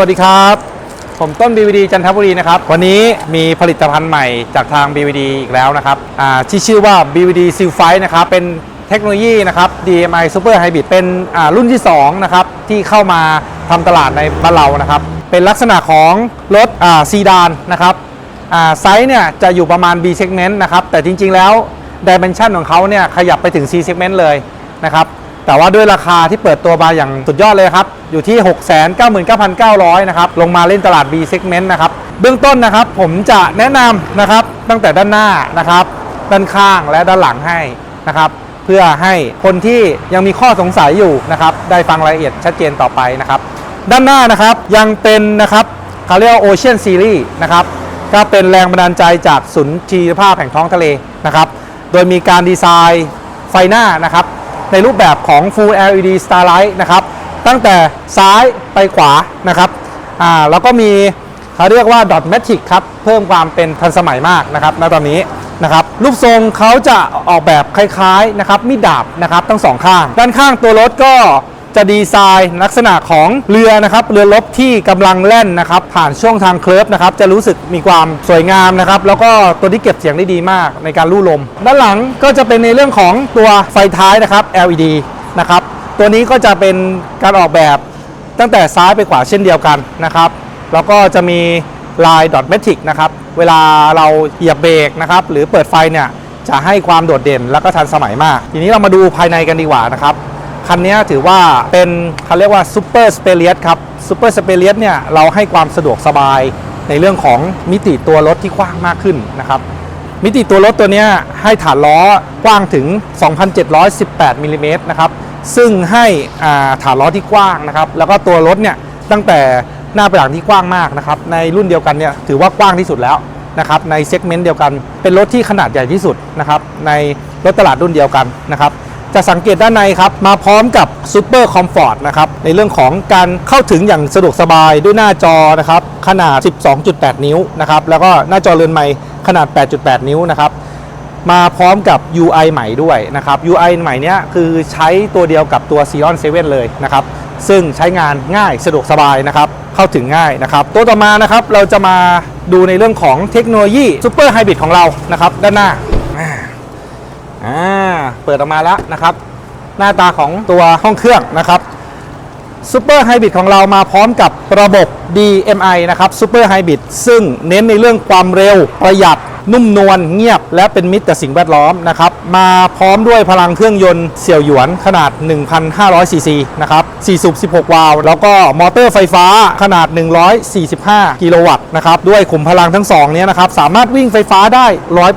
วัสดีครับ ผมต้น BVD จันทบุรีนะครับ วันนี้มีผลิตภัณฑ์ใหม่จากทาง BVD อีกแล้วนะครับที่ชื่อว่า BVD s e a l f i นะครับ เป็นเทคโนโลยีนะครับ DMI Super Hybrid เป็นรุ่นที่ 2 นะครับ ที่เข้ามาทำตลาดในบ้านเรานะครับ เป็นลักษณะของรถซีดานนะครับไซส์เนี่ยจะอยู่ประมาณ B segment นะครับ แต่จริงๆแล้ว Dimension ของเขาเนี่ยขยับไปถึง C segment เลยนะครับ แต่ว่าด้วยราคาที่เปิดตัวมาอย่างสุดยอดเลยครับ อยู่ที่ 699,900 นะครับ ลงมาเล่นตลาด B segment นะครับ เบื้องต้นนะครับผมจะแนะนำนะครับตั้งแต่ด้านหน้านะครับ ด้านข้างและด้านหลังให้นะครับเพื่อให้คนที่ยังมีข้อสงสัยอยู่นะครับ ได้ฟังรายละเอียดชัดเจนต่อไปนะครับ ด้านหน้านะครับยังเป็นนะครับเขาเรียกว่า Ocean Series นะครับก็เป็นแรงบันดาลใจจากศูนย์ชีวภาพแห่งท้องทะเลนะครับ โดยมีการดีไซน์ไฟหน้านะครับ ในรูปแบบของ Full LED Starlight นะครับ ตั้งแต่ซ้ายไปขวานะครับอ่าแล้วก็มีเขาเรียกว่า Dot Matrix ครับ เพิ่มความเป็นทันสมัยมากนะครับณตอนนี้นะครับรูปทรงเขาจะออกแบบคล้ายๆนะครับมีดดาบนะครับทั้งสองข้าง ด้านข้างตัวรถก็ จะดีไซน์ลักษณะของเรือนะครับเรือรบที่กำลังแล่นนะครับ ผ่านช่องทางเคลิร์ฟนะครับจะรู้สึกมีความสวยงามนะครับแล้วก็ตัวที่เก็บเสียงได้ดีมากในการลู่ลม ด้านหลังก็จะเป็นในเรื่องของตัวไฟท้ายนะครับ LED นะครับตัวนี้ก็จะเป็นการออกแบบตั้งแต่ซ้ายไปขวาเช่นเดียวกันนะครับแล้วก็จะมีลายดอทเมทริกนะครับเวลาเราเหยียบเบรกนะครับหรือเปิดไฟเนี่ยจะให้ความโดดเด่นแล้วก็ทันสมัยมาก ทีนี้เรามาดูภายในกันดีกว่านะครับ คันนี้ถือว่าเป็นเขาเรียกว่าซูเปอร์สเปเลียสครับซูเปอร์สเปเลียสเนี่ยเราให้ความสะดวกสบายในเรื่องของมิติตัวรถที่กว้างมากขึ้นนะครับมิติตัวรถตัวนี้ให้ฐานล้อกว้างถึง 2,718มิลลิเมตรนะครับซึ่งให้ฐานล้อที่กว้างนะครับแล้วก็ตัวรถเนี่ยตั้งแต่หน้าไปหลังที่กว้างมากนะครับในรุ่นเดียวกันเนี่ยถือว่ากว้างที่สุดแล้วนะครับในเซกเมนต์เดียวกัน เป็นรถที่ขนาดใหญ่ที่สุดนะครับในรถตลาดรุ่นเดียวกันนะครับ จะสังเกตด้านในครับ มาพร้อมกับซูเปอร์คอมฟอร์ตนะครับ ในเรื่องของการเข้าถึงอย่างสะดวกสบายด้วยหน้าจอนะครับ ขนาด 12.8 นิ้วนะครับ แล้วก็หน้าจอเรือนไม้ขนาด 8.8 นิ้วนะครับ มาพร้อมกับ UI ใหม่ด้วยนะครับ UI ใหม่เนี้ยคือใช้ตัวเดียวกับตัว s e o n 7เลยนะครับ ซึ่งใช้งานง่ายสะดวกสบายนะครับ เข้าถึงง่ายนะครับ ตัวต่อมานะครับเราจะมาดูในเรื่องของเทคโนโลยี Super Hybrid ของเรานะครับ ด้านหน้า อ่าเปิดออกมาแล้วนะครับ หน้าตาของตัวห้องเครื่องนะครับซูเปอร์ไฮบริดของเรามาพร้อมกับระบบ DMI นะครับซูเปอร์ไฮบริดซึ่งเน้นในเรื่องความเร็วประหยัด นุ่มนวลเงียบและเป็นมิตรต่อสิ่งแวดล้อมนะครับมาพร้อมด้วยพลังเครื่องยนต์เสี่ยวหยวนขนาด 1,500ซีซีนะครับ4สูบ16 วาล์วแล้วก็มอเตอร์ไฟฟ้าขนาด 145 กิโลวัตต์นะครับด้วยขุมพลังทั้งสองเนี้นะครับสามารถวิ่งไฟฟ้าได้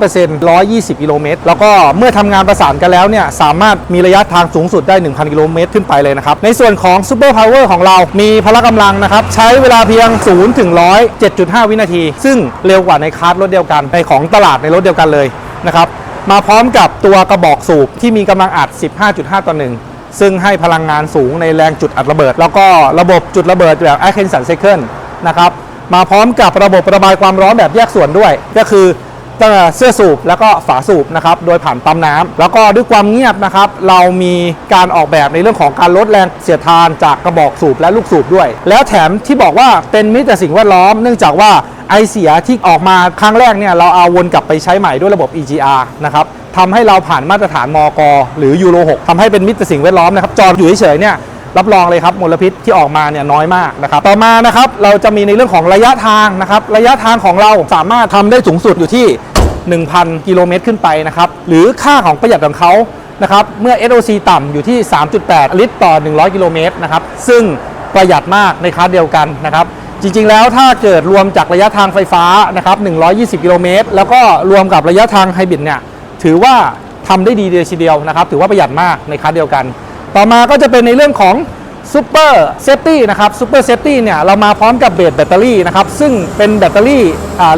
100% 120 กิโลเมตรแล้วก็เมื่อทำงานประสานกันแล้วเนี่ยสามารถมีระยะทางสูงสุดได้ 1,000 กิโลเมตรขึ้นไปเลยนะครับในส่วนของ Super Power ของเรา มีพละกำลังนะครับใช้เวลาเพียง0ถึง100 7.5 วินาที ซึ่งเร็วกว่าในคาร์ดรถเดียวกันในของตลาดในรถเดียวกันเลยนะครับมาพร้อมกับตัวกระบอกสูบที่มีกำลังอัด 15.5 ต่อ 1 ซึ่งให้พลังงานสูงในแรงจุดอัดระเบิด แล้วก็ระบบจุดระเบิดแบบ a t k i n s o n Cycle นะครับมาพร้อมกับระบบระบายความร้อนแบบแยกส่วนด้วย ก็คือ ตั้งแต่เสื้อสูบแล้วก็ฝาสูบนะครับโดยผ่านปั๊มน้ำแล้วก็ด้วยความเงียบนะครับเรามีการออกแบบในเรื่องของการลดแรงเสียดทานจากกระบอกสูบและลูกสูบด้วย แล้วแถมที่บอกว่าเป็นมิตรต่อสิ่งแวดล้อม เนื่องจากว่าไอเสียที่ออกมาครั้งแรกเนี่ยเราเอาวนกลับไปใช้ใหม่ด้วยระบบ EGR นะครับทำให้เราผ่านมาตรฐานมกหรือยูโร6ทำให้เป็นมิตรต่อสิ่งแวดล้อมนะครับจอดอยู่เฉยๆเนี่ยรับรองเลยครับมลพิษที่ออกมาเนี่ยน้อยมากนะครับต่อมานะครับเราจะมีในเรื่องของระยะทางนะครับระยะทางของเราสามารถทำได้สูงสุดอยู่ที่ 1,000 กิโลเมตรขึ้นไปนะครับ หรือค่าของประหยัดของเขานะครับ เมื่อ SOC ต่ำอยู่ที่ 3.8 ลิตรต่อ 100 กิโลเมตรนะครับ ซึ่งประหยัดมากในคลาสเดียวกันนะครับ จริงๆ แล้วถ้าเกิดรวมจากระยะทางไฟฟ้านะครับ 120 กิโลเมตร แล้วก็รวมกับระยะทางไฮบริดเนี่ย ถือว่าทำได้ดีเลยทีเดียวนะครับ ถือว่าประหยัดมากในคลาสเดียวกัน ต่อมาก็จะเป็นในเรื่องของ ซูเปอร์เซฟตี้นะครับซูเปอร์เซฟตี้เนี่ยเรามาพร้อมกับเบสแบตเตอรี่นะครับซึ่งเป็นแบตเตอรี่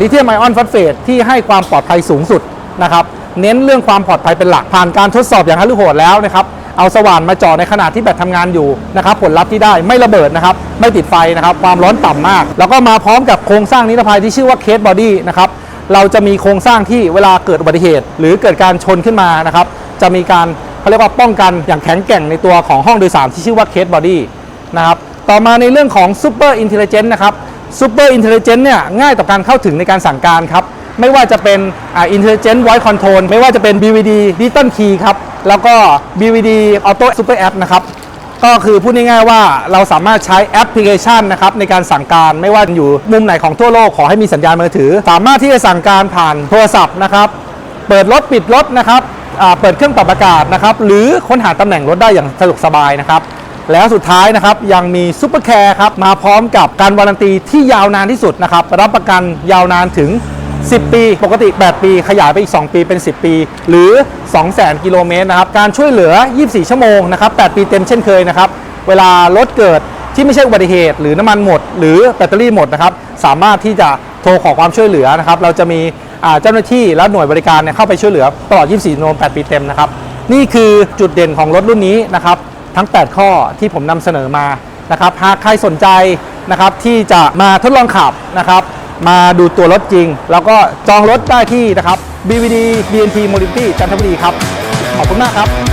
ลิเธียมไอออนฟอสเฟตที่ให้ความปลอดภัยสูงสุดนะครับเน้นเรื่องความปลอดภัยเป็นหลักผ่านการทดสอบอย่างฮัลลุโหดแล้วนะครับเอาสว่านมาจ่อในขณะที่แบตทำงานอยู่นะครับผลลัพธ์ที่ได้ไม่ระเบิดนะครับไม่ติดไฟนะครับความร้อนต่ำมาก แล้วก็มาพร้อมกับโครงสร้างนิรภัยที่ชื่อว่าเคสบอดี้นะครับเราจะมีโครงสร้างที่เวลาเกิดอุบัติเหตุ หรือเกิดการชนขึ้นมานะครับจะมีการ เขาเรียกว่าป้องกันอย่างแข็งแกร่งในตัวของห้องโดยสารที่ชื่อว่าเคสบอดี้นะครับต่อมาในเรื่องของ Super Intelligent นะครับ Super Intelligent เนี่ยง่ายต่อการเข้าถึงในการสั่งการครับไม่ว่าจะเป็นอ่า Intelligent Voice Control ไม่ว่าจะเป็น BVD Digital Key ครับ แล้วก็ BVD Auto Super App นะครับ ก็คือพูดง่ายๆว่าเราสามารถใช้แอปพลิเคชันนะครับในการสั่งการไม่ว่าอยู่มุมไหนของทั่วโลกขอให้มีสัญญาณมือถือ สามารถที่จะสั่งการผ่านโทรศัพท์นะครับ เปิดรถปิดรถนะครับ เปิดเครื่องปรับอากาศนะครับหรือค้นหาตำแหน่งรถได้อย่างสะดวกสบายนะครับแล้วสุดท้ายนะครับยังมีซูเปอร์แคร์ครับมาพร้อมกับการวารันตีที่ยาวนานที่สุดนะครับรับประกันยาวนานถึง 10 ปี ปกติ 8 ปี ขยายไปอีก 2 ปีเป็น 10 ปี หรือ 200,000 กิโลเมตรนะครับการช่วยเหลือ 24 ชั่วโมงนะครับ 8 ปีเต็มเช่นเคยนะครับเวลารถเกิดที่ไม่ใช่อุบัติเหตุ หรือน้ำมันหมด หรือแบตเตอรี่หมดนะครับสามารถที่จะ โทรขอความช่วยเหลือนะครับ เราจะมีเจ้าหน้าที่และหน่วยบริการเนี่ยเข้าไปช่วยเหลือตลอด 24ชั่วโมง8ปีเต็มนะครับ นี่คือจุดเด่นของรถรุ่นนี้นะครับ ทั้ง 8 ข้อที่ผมนำเสนอมานะครับหากใครสนใจนะครับที่จะมาทดลองขับนะครับ มาดูตัวรถจริง แล้วก็จองรถได้ที่นะครับ BVD BNT Mobility จันทบุรีครับ ขอบคุณมากครับ